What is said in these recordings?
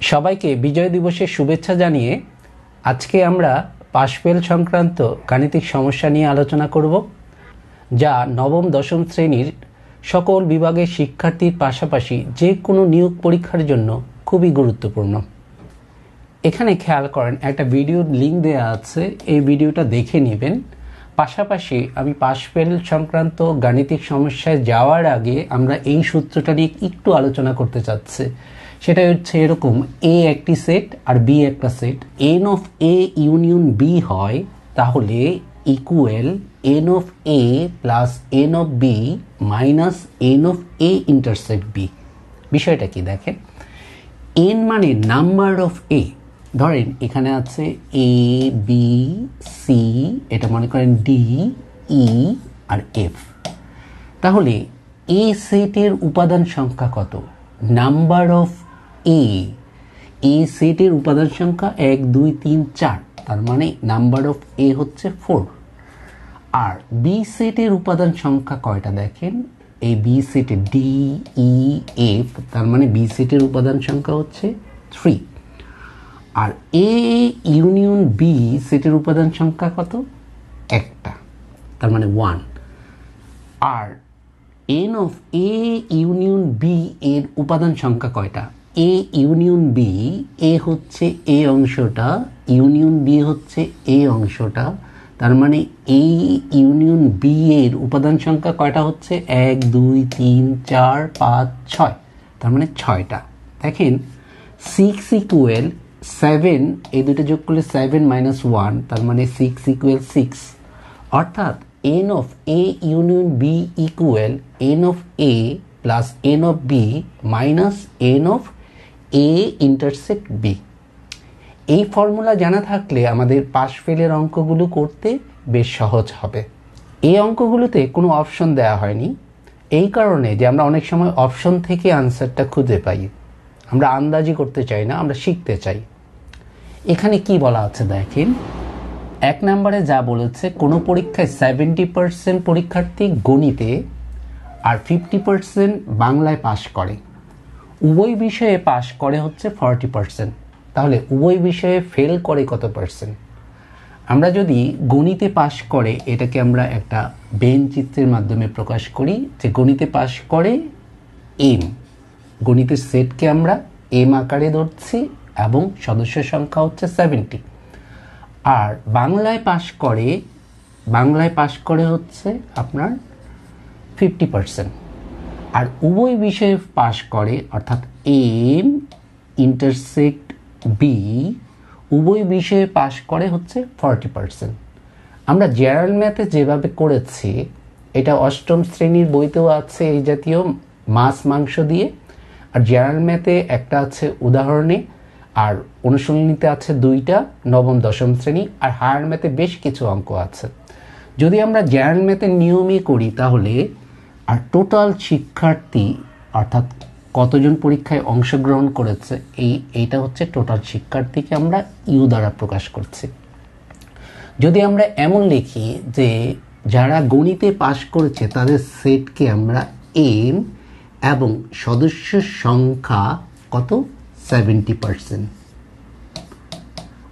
সবাইকে বিজয় দিবসের শুভেচ্ছা জানিয়ে আজকে আমরা পাশফেল সংক্রান্ত গাণিতিক সমস্যা নিয়ে আলোচনা করব, যা নবম, দশম শ্রেণির সকল বিভাগের শিক্ষার্থীর পাশাপাশি যে কোনো নিয়োগ পরীক্ষার জন্য খুবই গুরুত্বপূর্ণ। এখানে খেয়াল করেন, একটা ভিডিওর লিঙ্ক দেওয়া আছে, এই ভিডিওটা দেখে নেবেন। পাশাপাশি আমি পাশফেল সংক্রান্ত গাণিতিক সমস্যায় যাওয়ার আগে আমরা এই সূত্রটা নিয়ে একটু আলোচনা করতে চাচ্ছি। সেটা হচ্ছে এরকম এ একটি সেট আর বি একটা set N of A union B হয়, তাহলে equal N of A plus N of B minus N of A intersect B বিষয়টা কি দেখেন? এন মানে নাম্বার অফ এ ধরেন এখানে আছে এ বি সি এটা মনে করেন ডি ই আর এফ তাহলে এ সেটের উপাদান সংখ্যা কত? নাম্বার অফ এ এ সেটের উপাদান সংখ্যা এক, দুই, তিন, চার। তার মানে নাম্বার অফ এ হচ্ছে ফোর আর বি সেটের উপাদান সংখ্যা কয়টা দেখেন? এই বি সেটে ডি ই এফ তার মানে বি সেটের উপাদান সংখ্যা হচ্ছে থ্রি আর এ ইউনিয়ন বি সেটের উপাদান সংখ্যা কত? একটা। তার মানে one R N of A union B এর উপাদান সংখ্যা কয়টা? এ ইউনিয়ন বি এ হচ্ছে এ অংশটা ইউনিয়ন বি হচ্ছে এ অংশটা, তার মানে এই ইউনিয়ন বি এর উপাদান সংখ্যা কয়টা হচ্ছে? এক, দুই, তিন, চার, পাঁচ, ছয়, তার মানে ছয়টা। দেখেন সিক্স ইকুয়েল সেভেন এই দুটো যোগ করলে সেভেন মাইনাস ওয়ান তার মানে সিক্স ইকুয়েল সিক্স অর্থাৎ N of A union B equal N of A plus N of B minus N of A intersect B এই ফর্মুলা জানা থাকলে আমাদের পাশ ফেলের অঙ্কগুলো করতে বেশ সহজ হবে। এই অঙ্কগুলোতে কোনো অপশন দেওয়া হয়নি। এই কারণে যে আমরা অনেক সময় অপশন থেকে আনসারটা খুঁজে পাই। আমরা আন্দাজি করতে চাই না, আমরা শিখতে চাই। এখানে কি বলা আছে দেখেন? এক নম্বরে যা বলেছে, কোনো পরীক্ষায় সেভেন্টি পার্সেন্ট পরীক্ষার্থী গণিতে আর ফিফটি পার্সেন্ট বাংলায় পাশ করে। উভয় বিষয়ে পাশ করে হচ্ছে ফর্টি পার্সেন্ট তাহলে উভয় বিষয়ে ফেল করে কত পার্সেন্ট আমরা যদি গণিতে পাশ করে, এটাকে আমরা একটা বেন চিত্রের মাধ্যমে প্রকাশ করি, যে গণিতে পাশ করে এম গণিতের সেটকে আমরা এম আকারে ধরছি এবং সদস্য সংখ্যা হচ্ছে সেভেন্টি আর বাংলায় পাশ করে, বাংলায় পাশ করে হচ্ছে আপনার ফিফটি পার্সেন্ট আর উভয় বিষয়ে পাশ করে, অর্থাৎ এম ইন্টারসেক্ট বি উভয় বিষয়ে পাশ করে হচ্ছে ফর্টি পার্সেন্ট আমরা জেনারেল ম্যাথে যেভাবে করেছি, এটা অষ্টম শ্রেণির বইতেও আছে এই জাতীয় মাছ মাংস দিয়ে। আর জেনারেল ম্যাথে একটা আছে উদাহরণে, আর অনুশীলনীতে আছে দুইটা, নবম, দশম শ্রেণি, আর হায়ার ম্যাথে বেশ কিছু অঙ্ক আছে। যদি আমরা জেনারেল ম্যাথের নিয়মই করি তাহলে আর টোটাল শিক্ষার্থী অর্থাৎ কতজন পরীক্ষায় অংশগ্রহণ করেছে, এই, এইটা হচ্ছে টোটাল শিক্ষার্থীকে আমরা ইউ দ্বারা প্রকাশ করছি। যদি আমরা এমন লিখি যে যারা গণিতে পাশ করেছে, তাদের সেটকে আমরা এম এবং সদস্য সংখ্যা কত? Seventy percent.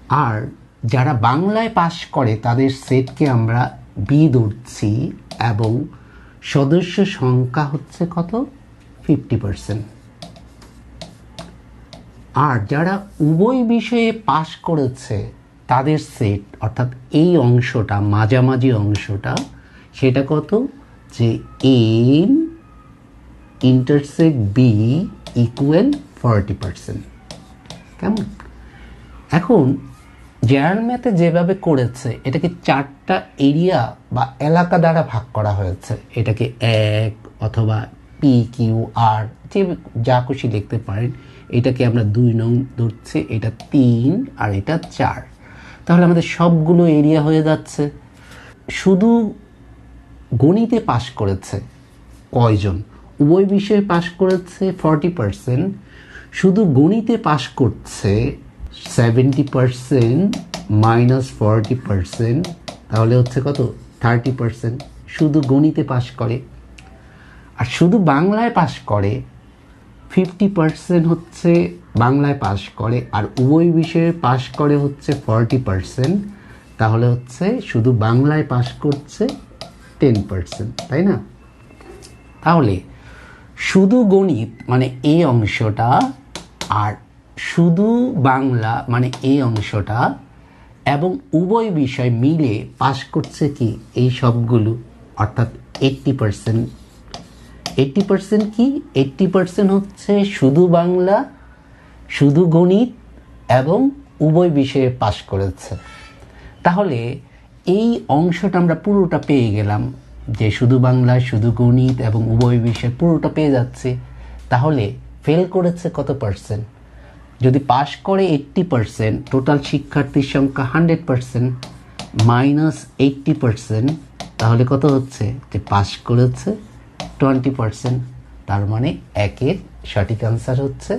আর যারা বাংলায় পাশ করে, তাদের সেটকে আমরা বি ধরছি এবং সদস্য সংখ্যা হচ্ছে কত? ফিফটি পারসেন্ট আর যারা উভয় বিষয়ে পাশ করেছে, তাদের সেট অর্থাৎ এই অংশটা, মাঝামাঝি অংশটা, সেটা কত? যে M intersect B equal forty percent কেমন? এখন জেনারেল ম্যাথে যেভাবে করেছে, এটাকে চারটা এরিয়া বা এলাকা দ্বারা ভাগ করা হয়েছে। এটাকে এক অথবা পি কিউ আর যে যা খুশি লিখতে পারেন, এটাকে আমরা দুই নং ধরছি, এটা তিন আর এটা চার। তাহলে আমাদের সবগুলো এরিয়া হয়ে যাচ্ছে। শুধু গণিতে পাশ করেছে কয়জন? উভয় বিষয়ে পাশ করেছে ফর্টি পারসেন্ট শুধু গণিতে পাশ করছে seventy percent minus forty percent তাহলে হচ্ছে কত? থার্টি পারসেন্ট শুধু গণিতে পাশ করে। আর শুধু বাংলায় পাশ করে ফিফটি পার্সেন্ট হচ্ছে বাংলায় পাশ করে, আর উভয় বিষয়ে পাশ করে হচ্ছে ফর্টি পার্সেন্ট তাহলে হচ্ছে শুধু বাংলায় পাশ করছে টেন পার্সেন্ট তাই না? তাহলে শুধু গণিত মানে এই অংশটা আর শুধু বাংলা মানে এই অংশটা এবং উভয় বিষয় মিলে পাস করছে কি এই সবগুলো? অর্থাৎ এইট্টি পার্সেন্ট এইট্টি পার্সেন্ট কি? এইট্টি পার্সেন্ট হচ্ছে শুধু বাংলা, শুধু গণিত এবং উভয় বিষয়ে পাশ করেছে। তাহলে এই অংশটা আমরা পুরোটা পেয়ে গেলাম যে শুধু বাংলা, শুধু গণিত এবং উভয় বিষয়ে পুরোটা পেয়ে যাচ্ছে। তাহলে ফেল করেছে কত পার্সেন্ট যদি পাশ করে এইট্টি পার্সেন্ট টোটাল শিক্ষার্থীর সংখ্যা hundred percent minus eighty percent তাহলে কত হচ্ছে? যে পাশ করেছে টোয়েন্টি পার্সেন্ট তার মানে একের সঠিক আনসার হচ্ছে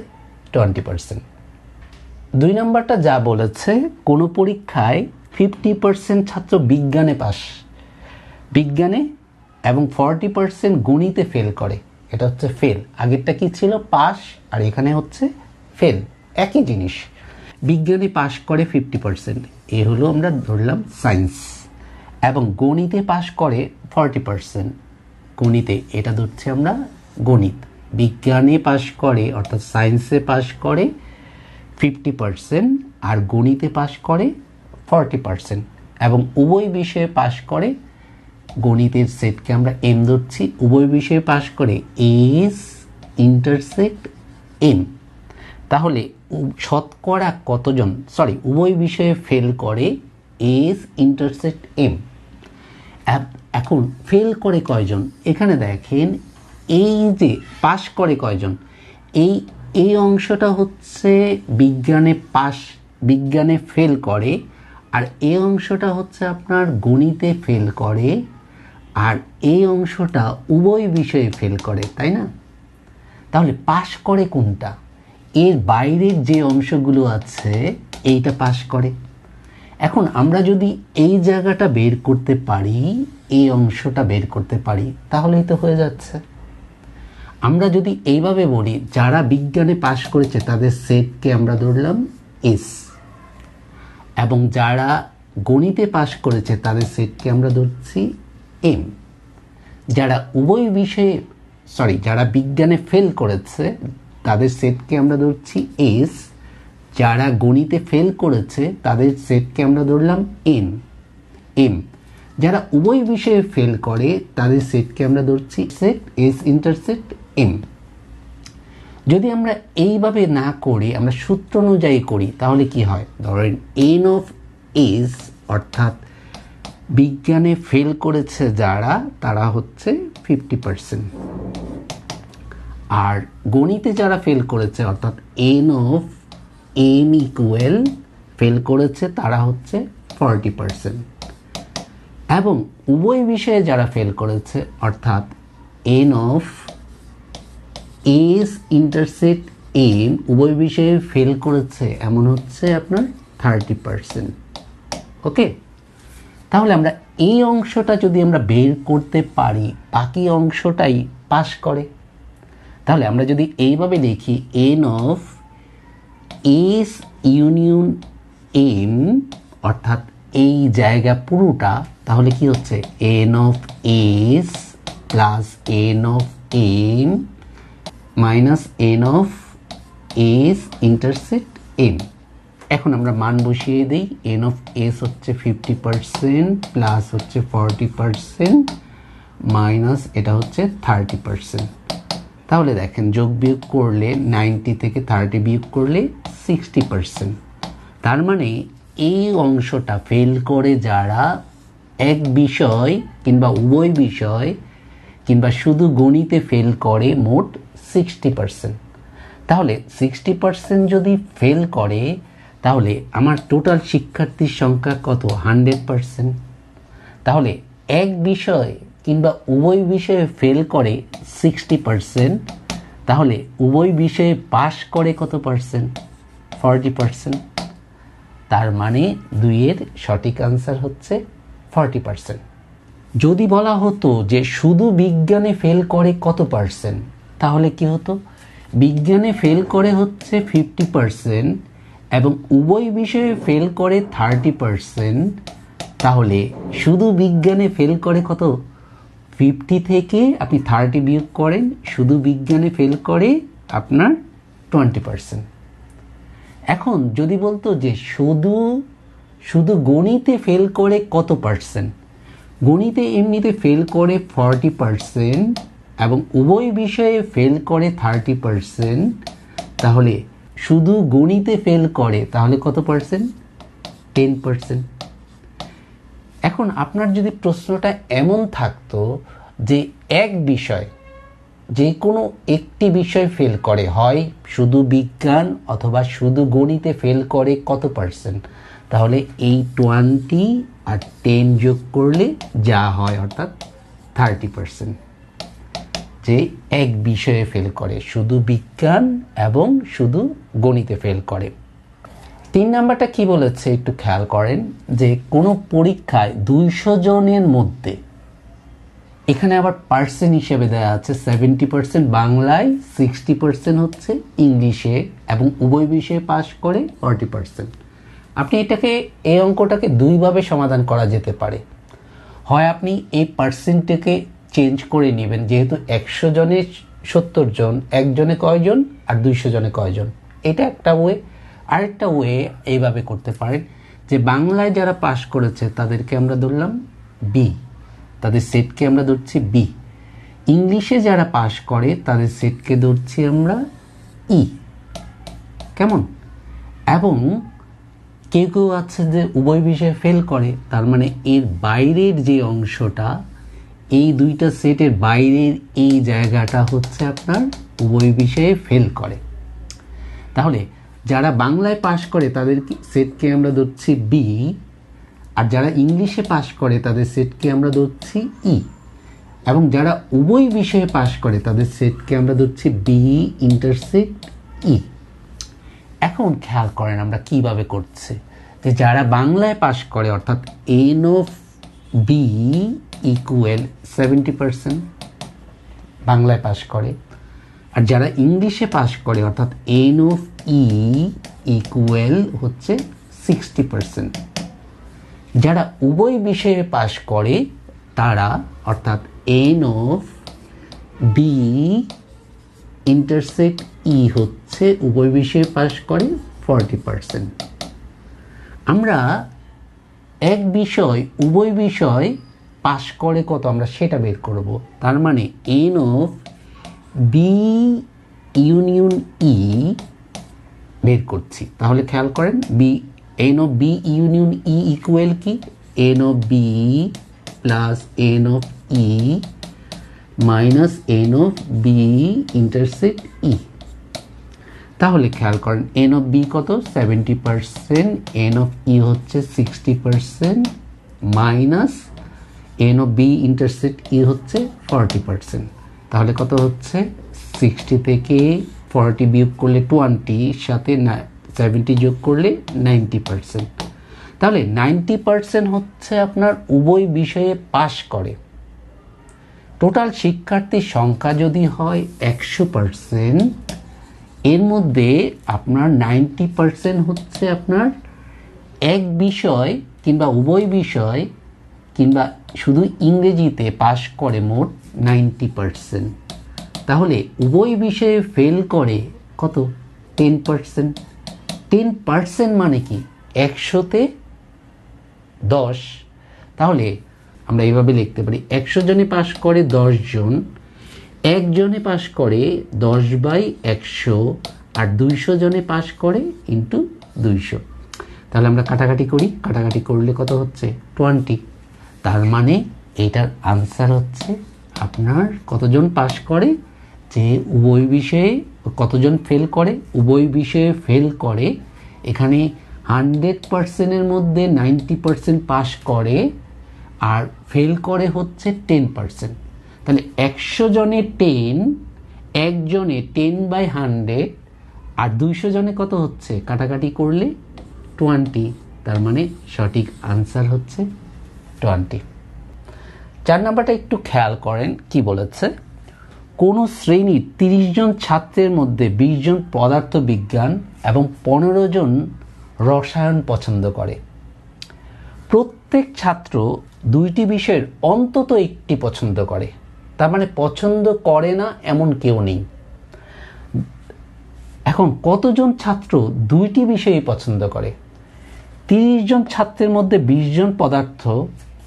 টোয়েন্টি পার্সেন্ট দুই নম্বরটা যা বলেছে, কোনো পরীক্ষায় ফিফটি পার্সেন্ট ছাত্র বিজ্ঞানে পাস বিজ্ঞানে এবং ফর্টি পার্সেন্ট গণিতে ফেল করে। এটা হচ্ছে ফেল আগেরটা কি ছিল? পাস আর এখানে হচ্ছে ফেল একই জিনিস। বিজ্ঞানে পাস করে ফিফটি পার্সেন্ট এ হলো আমরা ধরলাম সায়েন্স এবং গণিতে পাস করে ফর্টি পার্সেন্ট গণিতে এটা ধরছি আমরা গণিত। বিজ্ঞানে পাস করে, অর্থাৎ সায়েন্সে পাস করে ফিফটি পার্সেন্ট আর গণিতে পাস করে ফর্টি পার্সেন্ট এবং উভয় বিষয়ে পাস করে গণিতের সেটকে আমরা এম ধরছি। উভয় বিষয়ে পাস করে এস ইন্টারসেক্ট এম তাহলে শতকরা কতজন সরি উভয় বিষয়ে ফেল করে এস ইন্টারসেক্ট এম এখন ফেল করে কয়জন? এখানে দেখেন, এই যে পাস করে কয়জন? এই এই অংশটা হচ্ছে বিজ্ঞানে পাস বিজ্ঞানে ফেল করে, আর এই অংশটা হচ্ছে আপনার গণিতে ফেল করে, আর এই অংশটা উভয় বিষয়ে ফেল করে, তাই না? তাহলে পাস করে কোনটা? এর বাইরের যে অংশগুলো আছে, এইটা পাশ করে। এখন আমরা যদি এই জায়গাটা বের করতে পারি, এই অংশটা বের করতে পারি, তাহলেই তো হয়ে যাচ্ছে। আমরা যদি এইভাবে বলি, যারা বিজ্ঞানে পাশ করেছে, তাদের সেটকে আমরা ধরলাম এস এবং যারা গণিতে পাশ করেছে, তাদের সেটকে আমরা ধরছি এম যারা উভয় বিষয়ে সরি যারা বিজ্ঞানে ফেল করেছে তাদের সেটকে আমরা ধরছি এস যারা গণিতে ফেল করেছে, তাদের সেটকে আমরা ধরলাম এন এম যারা উভয় বিষয়ে ফেল করে, তাদের সেটকে আমরা ধরছি সেট এস ইন্টারসেক্ট এম যদি আমরা এইভাবে না করি, আমরা সূত্র অনুযায়ী করি, তাহলে কি হয়? ধরেন এন অফ এস অর্থাৎ বিজ্ঞানে ফেল করেছে যারা, তারা হচ্ছে ফিফটি পার্সেন্ট আর গণিতে যারা ফেল করেছে, অর্থাৎ N of N equal fail করেছে, তারা হচ্ছে ফর্টি পার্সেন্ট এবং উভয় বিষয়ে যারা ফেল করেছে, অর্থাৎ N of S intersect M উভয় বিষয়ে ফেল করেছে, এমন হচ্ছে আপনার থার্টি পার্সেন্ট ওকে? তাহলে আমরা এই অংশটা যদি আমরা বের করতে পারি, বাকি অংশটাই পাশ করে। তাহলে আমরা যদি এইভাবে লিখি N of S union M অর্থাৎ এই জায়গা পুরোটা, তাহলে কি হচ্ছে? N of S plus N of M minus N of S intersect M এখন আমরা মান বসিয়ে দিই এন অফ এস হচ্ছে ফিফটি পারসেন্ট প্লাস হচ্ছে ফর্টি পারসেন্ট মাইনাস এটা হচ্ছে থার্টি পারসেন্ট তাহলে দেখেন যোগ বিয়োগ করলে নাইনটি থেকে থার্টি বিয়োগ করলে সিক্সটি পারসেন্ট তার মানে এই অংশটা ফেল করে যারা এক বিষয় কিংবা উভয় বিষয় কিংবা শুধু গণিতে ফেল করে মোট সিক্সটি পারসেন্ট তাহলে সিক্সটি পারসেন্ট যদি ফেল করে, তাহলে আমার টোটাল শিক্ষার্থীর সংখ্যা কত? হান্ড্রেড পারসেন্ট তাহলে এক বিষয় কিংবা উভয় বিষয়ে ফেল করে সিক্সটি পারসেন্ট তাহলে উভয় বিষয়ে পাস করে কত পারসেন্ট ফর্টি পারসেন্ট তার মানে দুইয়ের সঠিক আনসার হচ্ছে ফর্টি পারসেন্ট যদি বলা হতো যে শুধু বিজ্ঞানে ফেল করে কত পার্সেন্ট তাহলে কি হতো? বিজ্ঞানে ফেল করে হচ্ছে ফিফটি পার্সেন্ট এবং উভয় বিষয়ে ফেল করে থার্টি পার্সেন্ট তাহলে শুধু বিজ্ঞানে ফেল করে কত? ফিফটি থেকে আপনি থার্টি বিয়োগ করেন, শুধু বিজ্ঞানে ফেল করে আপনার টোয়েন্টি পার্সেন্ট এখন যদি বলতো যে শুধু শুধু গণিতে ফেল করে কত পার্সেন্ট গণিতে এমনিতে ফেল করে ফর্টি পার্সেন্ট এবং উভয় বিষয়ে ফেল করে থার্টি পার্সেন্ট তাহলে শুধু গণিতে ফেল করে তাহলে কত পার্সেন্ট টেন পার্সেন্ট এখন আপনার যদি প্রশ্নটা এমন থাকতো যে এক বিষয়, যে কোনো একটি বিষয় ফেল করে, হয় শুধু বিজ্ঞান অথবা শুধু গণিতে ফেল করে কত পার্সেন্ট তাহলে এই টোয়েন্টি আর টেন যোগ করলে যা হয় অর্থাৎ থার্টি পার্সেন্ট যে এক বিষয়ে ফেল করে, শুধু বিজ্ঞান এবং শুধু গণিতে ফেল করে। তিন নাম্বারটা কি বলেছে একটু খেয়াল করেন, যে কোনো পরীক্ষায় দুইশো জনের মধ্যে, এখানে আবার পার্সেন্ট হিসেবে দেওয়া আছে সেভেন্টি পার্সেন্ট বাংলায় সিক্সটি পার্সেন্ট হচ্ছে ইংলিশে এবং উভয় বিষয়ে পাশ করে ফর্টি পার্সেন্ট আপনি এটাকে, এই অঙ্কটাকে দুইভাবে সমাধান করা যেতে পারে। হয় আপনি এই পার্সেন্টটাকে চেঞ্জ করে নেবেন, যেহেতু একশো জনে সত্তর জন, একজনে কয়জন আর দুইশো জনে কয়জন। এটা একটা ওয়ে আরেকটা ওয়ে এইভাবে করতে পারেন যে বাংলায় যারা পাশ করেছে, তাদেরকে আমরা ধরলাম বি তাদের সেটকে আমরা ধরছি বি ইংলিশে যারা পাশ করে, তাদের সেটকে ধরছি আমরা ই কেমন? এবং কেউ কেউ আছে যে উভয় বিষয়ে ফেল করে, তার মানে এর বাইরের যে অংশটা, এই দুইটা সেটের বাইরের এই জায়গাটা হচ্ছে আপনার উভয় বিষয়ে ফেল করে। তাহলে যারা বাংলায় পাশ করে তাদের সেটকে আমরা ধরছি বি আর যারা ইংলিশে পাশ করে তাদের সেটকে আমরা ধরছি ই এবং যারা উভয় বিষয়ে পাশ করে তাদের সেটকে আমরা ধরছি বি ইন্টারসেট ই এখন খেয়াল করেন আমরা কীভাবে করছি, যে যারা বাংলায় পাশ করে, অর্থাৎ N of B equal seventy percent বাংলায় পাশ করে, আর যারা ইংলিশে পাশ করে, অর্থাৎ এন অফ ই ইকুয়েল হচ্ছে সিক্সটি পার্সেন্ট যারা উভয় বিষয়ে পাশ করে, তারা অর্থাৎ N of B intersect E হচ্ছে উভয় বিষয়ে পাশ করে ফর্টি পার্সেন্ট আমরা এক বিষয়, উভয় বিষয় পাশ করে কত? আমরা সেটা বের করব। তার মানে N of B union E করছি। তাহলে খেয়াল করেন B N of B union E equal কি? N of B plus N of E minus N of B intersect E তাহলে খেয়াল করেন এন অফ বি কত? Seventy percent N of E হচ্ছে sixty percent minus N of B intersect E হচ্ছে forty percent তাহলে কত হচ্ছে? Sixty থেকে ফর্টি বিয়োগ করলে টোয়েন্টির সাথে সেভেন্টি যোগ করলে নাইনটি পারসেন্ট। তাহলে নাইনটি পারসেন্ট হচ্ছে আপনার উভয় বিষয়ে পাশ করে। টোটাল শিক্ষার্থীর সংখ্যা যদি হয় একশো পারসেন্ট, এর মধ্যে আপনার নাইনটি পারসেন্ট হচ্ছে আপনার এক বিষয় কিংবা উভয় বিষয় কিংবা শুধু ইংরেজিতে পাশ করে মোট নাইনটি পারসেন্ট। তাহলে উভয় বিষয়ে ফেল করে কত? টেন পারসেন্ট টেন পারসেন্ট মানে কি? একশোতে দশ। তাহলে আমরা এইভাবে লিখতে পারি, একশো জনে পাশ করে জন একজনে পাশ করে দশ বাই একশো, আর দুইশো জনে পাশ করে ইন্টু দুইশো। তাহলে আমরা কাটাকাটি করি, কাটাকাটি করলে কত হচ্ছে? টোয়েন্টি তার মানে এইটার আনসার হচ্ছে আপনার কতজন পাশ করে? যে উভয় বিষয়ে কতজন ফেল করে, উভয় বিষয়ে ফেল করে, এখানে হান্ড্রেড পার্সেন্টের মধ্যে নাইনটি পার্সেন্ট পাস করে আর ফেল করে হচ্ছে টেন পার্সেন্ট। তাহলে একশো জনে টেন একজনে টেন বাই হান্ড্রেড আর দুইশো জনে কত হচ্ছে? কাটাকাটি করলে টোয়েন্টি তার মানে সঠিক আনসার হচ্ছে টোয়েন্টি চার নাম্বারটা একটু খেয়াল করেন, কি বলেছে? কোনো শ্রেণির তিরিশ জন ছাত্রের মধ্যে বিশ জন পদার্থ বিজ্ঞান এবং পনেরো জন রসায়ন পছন্দ করে। প্রত্যেক ছাত্র দুইটি বিষয়ের অন্তত একটি পছন্দ করে। তার মানে পছন্দ করে না এমন কেউ নেই। এখন কতজন ছাত্র দুইটি বিষয়ই পছন্দ করে? তিরিশ জন ছাত্রের মধ্যে বিশ জন পদার্থ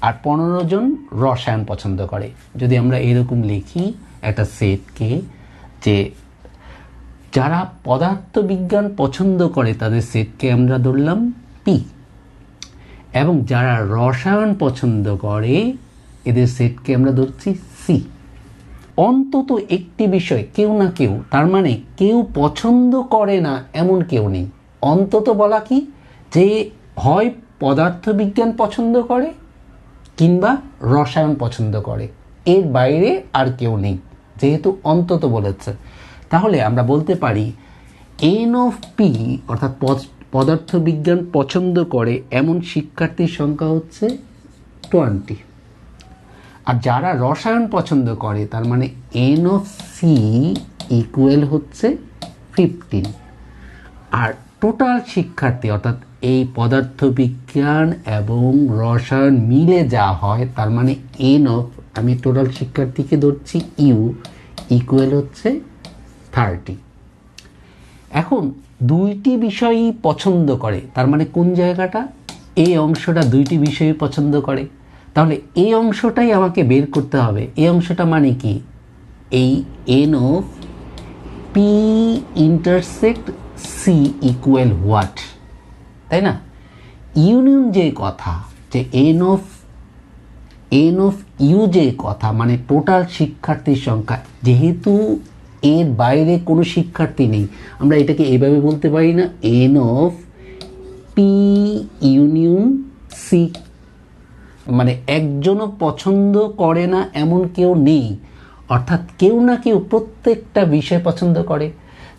আর পনেরো জন রসায়ন পছন্দ করে। যদি আমরা এরকম লিখি একটা সেটকে যে যারা পদার্থ বিজ্ঞান পছন্দ করে তাদের সেটকে আমরা ধরলাম পি এবং যারা রসায়ন পছন্দ করে, এদের সেটকে আমরা ধরছি সি অন্তত একটি বিষয়, কেউ না কেউ, তার মানে কেউ পছন্দ করে না এমন কেউ নেই। অন্তত বলা কি? যে হয় পদার্থবিজ্ঞান পছন্দ করে কিংবা রসায়ন পছন্দ করে। এর বাইরে আর কেউ নেই। যেহেতু অন্তত বলেছে। তাহলে আমরা বলতে পারি এন অফ পি অর্থাৎ পদার্থবিজ্ঞান পছন্দ করে এমন শিক্ষার্থীর সংখ্যা হচ্ছে টোয়েন্টি আর যারা রসায়ন পছন্দ করে, তার মানে এন অফ সি ইকুয়াল হচ্ছে ফিফটিন আর টোটাল শিক্ষার্থী অর্থাৎ এই পদার্থবিজ্ঞান এবং রসায়ন মিলে যা হয়, তার মানে এন অফ আমি টোটাল শিক্ষার্থীকে ধরছি ইউ ইকুয়াল হচ্ছে থার্টি এখন দুইটি বিষয়ই পছন্দ করে, তার মানে কোন জায়গাটা? এই অংশটা দুইটি বিষয়ই পছন্দ করে। তাহলে এই অংশটাই আমাকে বের করতে হবে। এই অংশটা মানে কি? এই N of P intersect C equal what তাই না? ইউনিয়ন যে কথা, যে N of N of U যে কথা মানে টোটাল শিক্ষার্থীর সংখ্যা। যেহেতু এর বাইরে কোনো শিক্ষার্থী নেই, আমরা এটাকে এভাবে বলতে পারি না। N of P union C মানে একজনও পছন্দ করে না এমন কেউ নেই। অর্থাৎ কেউ না কেউ প্রত্যেকটা বিষয় পছন্দ করে।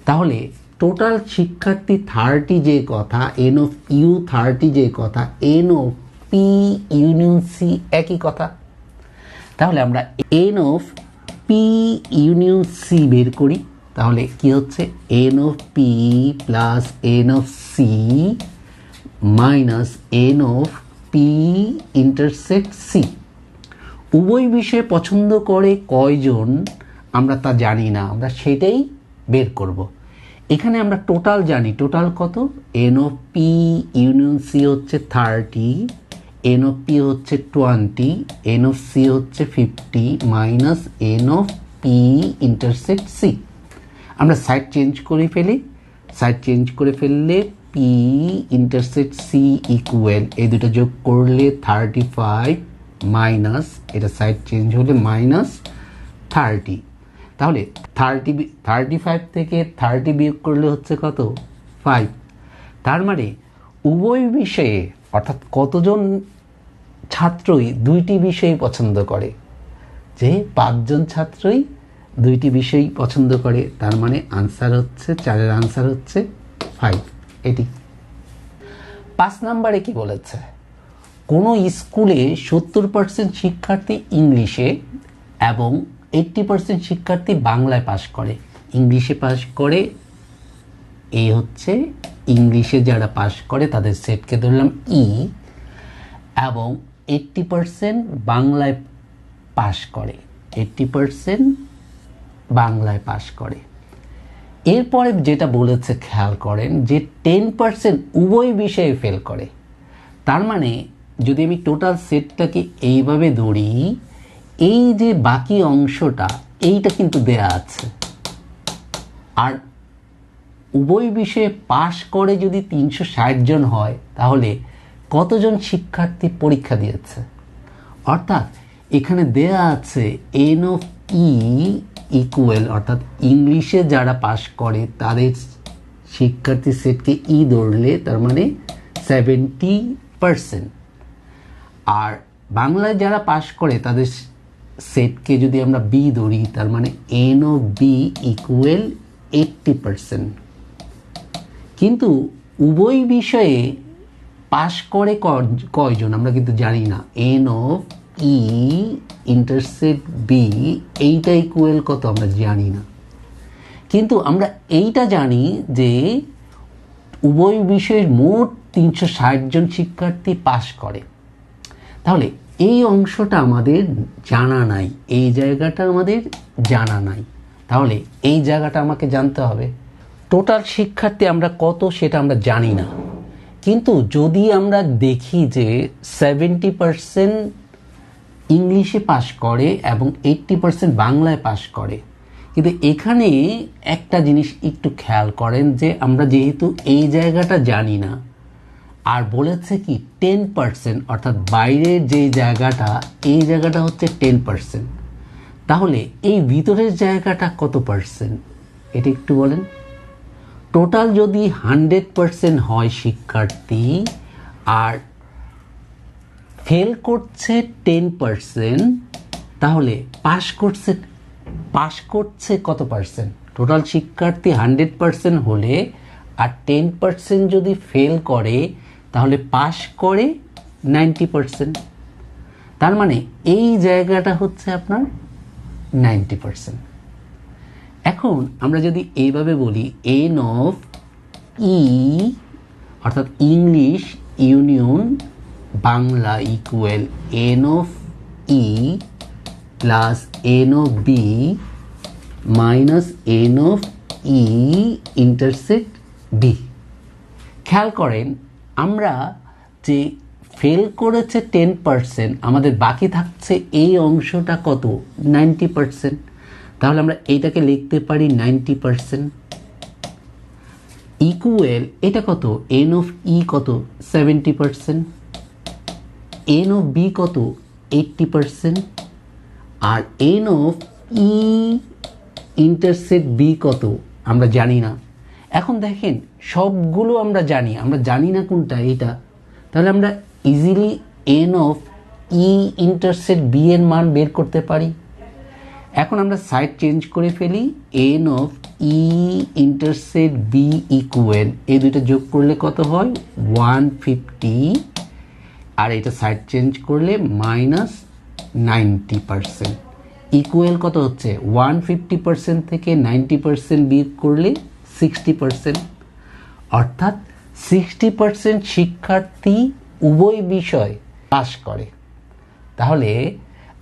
তাহলে টোটাল শিক্ষার্থী থার্টি যে কথা এন অফ ইউ থার্টি যে কথা N of P union C একই কথা। তাহলে আমরা N of P union C বের করি। তাহলে কি হচ্ছে? N of P plus N of C minus N of P intersect C উভয় বিষয়ে পছন্দ করে কয়জন আমরা তা জানি না। আমরা সেটাই বের করব। এখানে আমরা টোটাল জানি। টোটাল কত? N of P union C হচ্ছে থার্টি এন অফ পি হচ্ছে টোয়েন্টি এন অফ সি হচ্ছে fifty minus N of P intersect C আমরা সাইড চেঞ্জ করে ফেলি। সাইড চেঞ্জ করে ফেললে পি ইন্টারসেক্ট সি ইকুয়াল এই দুটো যোগ করলে থার্টি ফাইভ মাইনাস এটা সাইড চেঞ্জ হলে মাইনাস থার্টি তাহলে থার্টি থার্টি ফাইভ থেকে থার্টি বিয়োগ করলে হচ্ছে কত? ফাইভ তার মানে উভয় বিষয়ে অর্থাৎ কতজন ছাত্রই দুইটি বিষয় পছন্দ করে? যে পাঁচজন ছাত্রই দুইটি বিষয় পছন্দ করে, তার মানে আনসার হচ্ছে, চারের আনসার হচ্ছে ফাইভ এটি। পাঁচ নাম্বারে কি বলেছে? কোনো স্কুলে সত্তর পার্সেন্ট শিক্ষার্থী ইংলিশে এবং এইট্টি পার্সেন্ট শিক্ষার্থী বাংলায় পাশ করে। ইংলিশে পাশ করে এই হচ্ছে ইংলিশে যারা পাশ করে তাদের সেটকে ধরলাম ই এবং এইট্টি পার্সেন্ট বাংলায় পাশ করে, এইট্টি পার্সেন্ট বাংলায় পাশ করে। এরপরে যেটা বলেছে খেয়াল করেন যে টেন পার্সেন্ট উভয় বিষয়ে ফেল করে। তার মানে যদি আমি টোটাল সেটটাকে এইভাবে ধরি, এই যে বাকি অংশটা, এইটা কিন্তু দেয়া আছে। আর উভয় বিষয়ে পাশ করে যদি তিনশো ষাট জন হয়, তাহলে কতজন শিক্ষার্থী পরীক্ষা দিয়েছে? অর্থাৎ এখানে দেয়া আছে এন অফ ই ইকুয়াল অর্থাৎ ইংলিশে যারা পাশ করে, তাদের শিক্ষার্থী সেটকে ই ধরলে তার মানে সেভেন্টি পারসেন্ট আর বাংলায় যারা পাশ করে, তাদের সেটকে যদি আমরা বি ধরি, তার মানে N of B equal eighty percent কিন্তু উভয় বিষয়ে পাশ করে কয়জন আমরা কিন্তু জানি না। N of E intersect B এইটা ইকুয়েল কত আমরা জানি না। কিন্তু আমরা এইটা জানি যে উভয় বিষয়ের মোট তিনশো ষাট জন শিক্ষার্থী পাশ করে। তাহলে এই অংশটা আমাদের জানা নাই, এই জায়গাটা আমাদের জানা নাই। তাহলে এই জায়গাটা আমাকে জানতে হবে। টোটাল শিক্ষার্থী আমরা কত সেটা আমরা জানি না। কিন্তু যদি আমরা দেখি যে সেভেন্টি পারসেন্ট ইংলিশে পাশ করে এবং এইট্টি পারসেন্ট বাংলায় পাশ করে, কিন্তু এখানে একটা জিনিস একটু খেয়াল করেন যে আমরা যেহেতু এই জায়গাটা জানি না, আর বলেছে কি টেন পার্সেন্ট অর্থাৎ বাইরের যে জায়গাটা, এই জায়গাটা হচ্ছে টেন পার্সেন্ট তাহলে এই ভিতরের জায়গাটা কত পার্সেন্ট এটা একটু বলেন। টোটাল যদি হান্ড্রেড পার্সেন্ট হয় শিক্ষার্থী, আর ফেল করছে টেন পার্সেন্ট, তাহলে পাস করছে পাস করছে কত পার্সেন্ট? টোটাল শিক্ষার্থী হান্ড্রেড পার্সেন্ট হলে, আর টেন পার্সেন্ট যদি ফেল করে, তাহলে পাস করে নাইনটি পার্সেন্ট। তার মানে এই জায়গাটা হচ্ছে আপনার নাইনটি পার্সেন্ট। এখন আমরা যদি এইভাবে বলি এন অফ ই অর্থাৎ English union Bangla equal n of E plus n of B minus n of E intersect B খেয়াল করেন, আমরা যে ফেল করেছে টেন পার্সেন্ট আমাদের বাকি থাকছে এই অংশটা কত? নাইনটি পার্সেন্ট তাহলে আমরা এইটাকে লিখতে পারি নাইনটি পার্সেন্ট। ইকুয়েল এটা কত? এন অফ ই কত? Seventy percent. N of B কত? Eighty percent. R n of E intersect B কত? আমরা জানি না। এখন দেখেন, সবগুলো আমরা জানি। আমরা জানি না কোনটা এটা তাহলে আমরা easily n of E intersect B এর মান বের করতে পারি। এখন আমরা সাইড চেঞ্জ করে ফেলি n of E intersect B equal এই দুইটা যোগ করলে কত হয়? ওয়ান ফিফটি আর এটা সাইড চেঞ্জ করলে মাইনাস নাইনটি পারসেন্ট ইকুয়াল কত হচ্ছে? ওয়ান ফিফটি পারসেন্ট থেকে নাইনটি পারসেন্ট বিয়োগ করলে সিক্সটি পারসেন্ট অর্থাৎ সিক্সটি পারসেন্ট শিক্ষার্থী উভয় বিষয় পাশ করে। তাহলে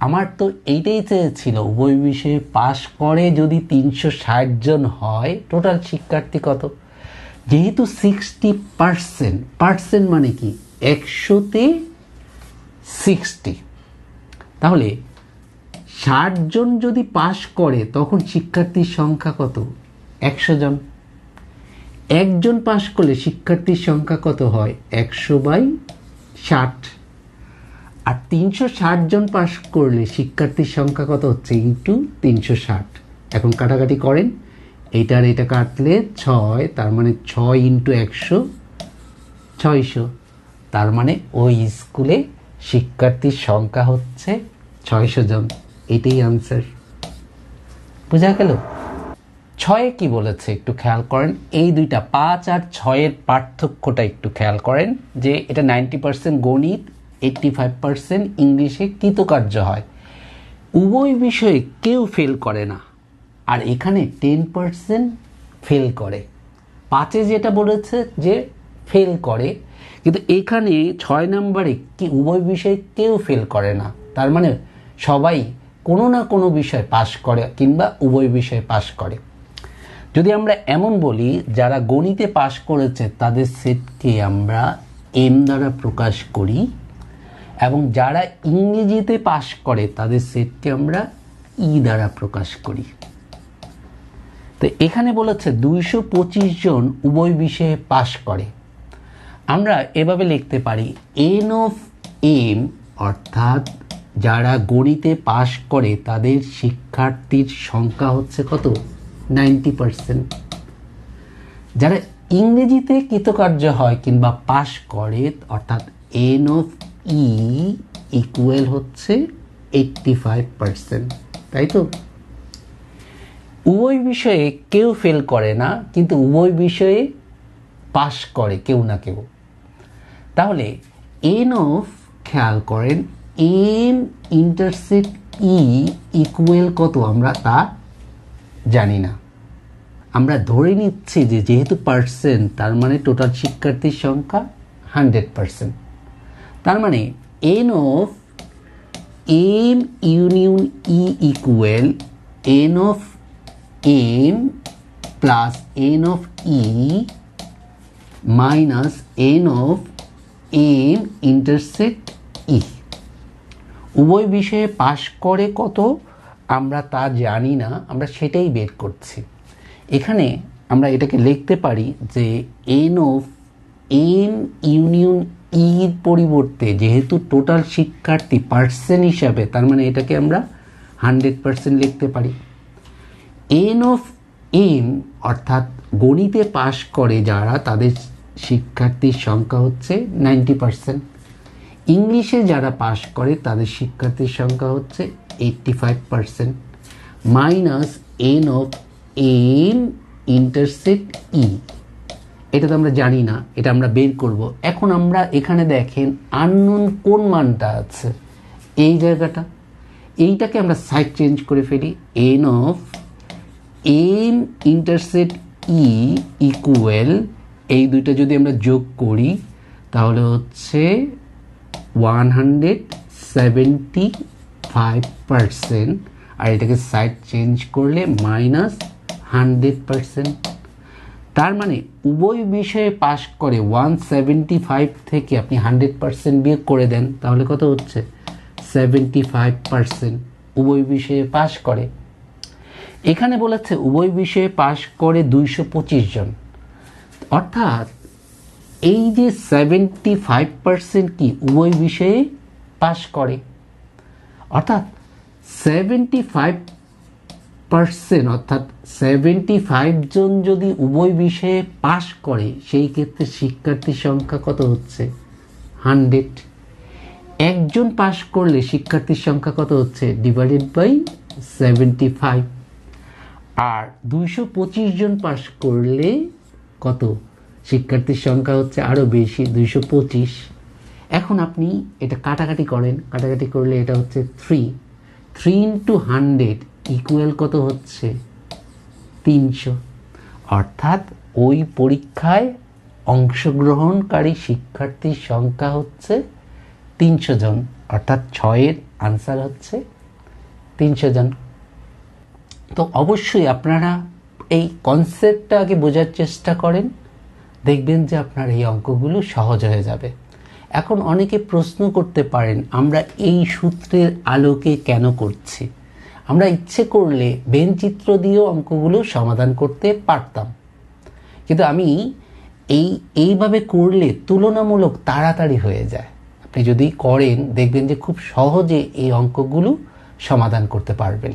আমার তো এইটাই চেয়েছিল, উভয় বিষয়ে পাস করে যদি তিনশো ষাট জন হয় টোটাল শিক্ষার্থী কত? যেহেতু সিক্সটি পার্সেন্ট পার্সেন্ট মানে কি? একশোতে সিক্সটি তাহলে ষাট জন যদি পাশ করে, তখন শিক্ষার্থীর সংখ্যা কত? একশো জন। একজন পাশ করলে শিক্ষার্থীর সংখ্যা কত হয়? একশো বাই ষাট। আর তিনশো ষাট জন পাস করলে শিক্ষার্থীর সংখ্যা কত হচ্ছে? ইন্টু তিনশো ষাট। এখন কাটাকাটি করেন। এইটার এটা কাটলে ছয়, তার মানে ছয় ইন্টু একশো, ছয়শো। তার মানে ওই স্কুলে শিক্ষার্থীর সংখ্যা হচ্ছে ছয়শো জন। এটাই আনসার বোঝা গেল? ছয়ে কি বলেছে একটু খেয়াল করেন। এই দুইটা পাঁচ আর ছয়ের পার্থক্যটা একটু খেয়াল করেন যে এটা নাইনটি পার্সেন্ট গণিত এইট্টি ফাইভ পার্সেন্ট ইংলিশে কৃতকার্য হয়। উভয় বিষয়ে কেউ ফেল করে না। আর এখানে টেন পার্সেন্ট ফেল করে। পাঁচে যেটা বলেছে যে ফেল করে, কিন্তু এখানে ছয় নম্বরে কি উভয় বিষয়ে কেউ ফেল করে না। তার মানে সবাই কোনো না কোনো বিষয় পাশ করে কিংবা উভয় বিষয়ে পাশ করে। যদি আমরা এমন বলি, যারা গণিতে পাশ করেছে, তাদের সেটকে আমরা এম দ্বারা প্রকাশ করি। এবং যারা ইংরেজিতে পাশ করে, তাদের সেটকে আমরা ই দ্বারা প্রকাশ করি। তো এখানে বলেছে দুইশো পঁচিশ জন উভয় বিষয়ে পাশ করে। আমরা এভাবে লিখতে পারি এন অফ এম অর্থাৎ যারা গণিতে পাশ করে, তাদের শিক্ষার্থীর সংখ্যা হচ্ছে কত? Ninety percent. যারা ইংরেজিতে কৃতকার্য হয় কিংবা পাশ করে, অর্থাৎ এন অফ ই ইকুয়াল হচ্ছে এইট্টি ফাইভ পারসেন্ট তাই তো? উভয় বিষয়ে কেউ ফেল করে না, কিন্তু উভয় বিষয়ে পাশ করে কেউ না কেউ। তাহলে এন অফ খেয়াল করেন এন ইন্টারসেক্ট ই ইকুয়াল কত আমরা তা জানি না। আমরা ধরে নিচ্ছি যে যেহেতু পার্সেন্ট তার মানে টোটাল শিক্ষার্থীর সংখ্যা হান্ড্রেড পার্সেন্ট তার মানে n of M union E equal n of M plus n of E minus n of M intersect E উভয় বিষয়ে পাশ করে কত? আমরা তা জানি না, আমরা সেটাই বের করছি। এখানে আমরা এটাকে লিখতে পারি যে এন অফ এম ইউনিয়ন ইর পরিবর্তে যেহেতু টোটাল শিক্ষার্থী পার্সেন্ট হিসাবে, তার মানে এটাকে আমরা হান্ড্রেড পার্সেন্ট লিখতে পারি। এন অফ এম অর্থাৎ গণিতে পাশ করে যারা, তাদের শিক্ষার্থীর সংখ্যা হচ্ছে নাইনটি পার্সেন্ট ইংলিশে যারা পাশ করে, তাদের শিক্ষার্থীর সংখ্যা হচ্ছে eighty five percent minus n of M intersect E এটা তো আমরা জানি না, এটা আমরা বের করব। এখন আমরা এখানে দেখেন আননোন কোন মানটা আছে? এই জায়গাটা। এইটাকে আমরা সাইড চেঞ্জ করে ফেলি। N of N intersect E equal এই দুইটা যদি আমরা যোগ করি, তাহলে হচ্ছে one hundred seventy five percent আর এটাকে সাইড চেঞ্জ করলে মাইনাস হান্ড্রেড পারসেন্ট তার মানে উভয় বিষয়ে পাশ করে ওয়ান সেভেন্টি ফাইভ থেকে আপনি হান্ড্রেড পারসেন্ট বিয়োগ করে দেন, তাহলে কত হচ্ছে? সেভেন্টি ফাইভ পারসেন্ট উভয় বিষয়ে পাশ করে। এখানে বলেছে উভয় বিষয়ে পাশ করে দুইশো পঁচিশ জন। অর্থাৎ এই যে সেভেন্টি ফাইভ পার্সেন্ট কি উভয় বিষয়ে পাশ করে? অর্থাৎ সেভেন্টি ফাইভ পার্সেন্ট, অর্থাৎ সেভেন্টি ফাইভ জন যদি উভয় বিষয়ে পাশ করে, সেই ক্ষেত্রে শিক্ষার্থীর সংখ্যা কত হচ্ছে? হান্ড্রেড একজন পাশ করলে শিক্ষার্থীর সংখ্যা কত হচ্ছে? ডিভাইডেড বাই সেভেন্টি ফাইভ আর দুইশো পঁচিশ জন পাশ করলে কত? শিক্ষার্থীর সংখ্যা হচ্ছে আরও বেশি, দুইশো পঁচিশ. এখন আপনি এটা কাটাকাটি করেন, কাটাকাটি করলে এটা হচ্ছে three three into hundred equal কত হচ্ছে? তিনশো। অর্থাৎ ওই পরীক্ষায় অংশগ্রহণকারী শিক্ষার্থীর সংখ্যা হচ্ছে তিনশো জন। অর্থাৎ ছয়ের আনসার হচ্ছে তিনশো জন। তো অবশ্যই আপনারা এই কনসেপ্টটা আগে বোঝার চেষ্টা করেন, দেখবেন যে আপনার এই অঙ্কগুলো সহজ হয়ে যাবে। এখন অনেকে প্রশ্ন করতে পারেন, আমরা এই সূত্রের আলোকে কেন করছি? আমরা ইচ্ছে করলে বেনচিত্র দিয়েও অঙ্কগুলো সমাধান করতে পারতাম। কিন্তু আমি এই, এইভাবে করলে তুলনামূলক তাড়াতাড়ি হয়ে যায়। আপনি যদি করেন, দেখবেন যে খুব সহজে এই অঙ্কগুলো সমাধান করতে পারবেন।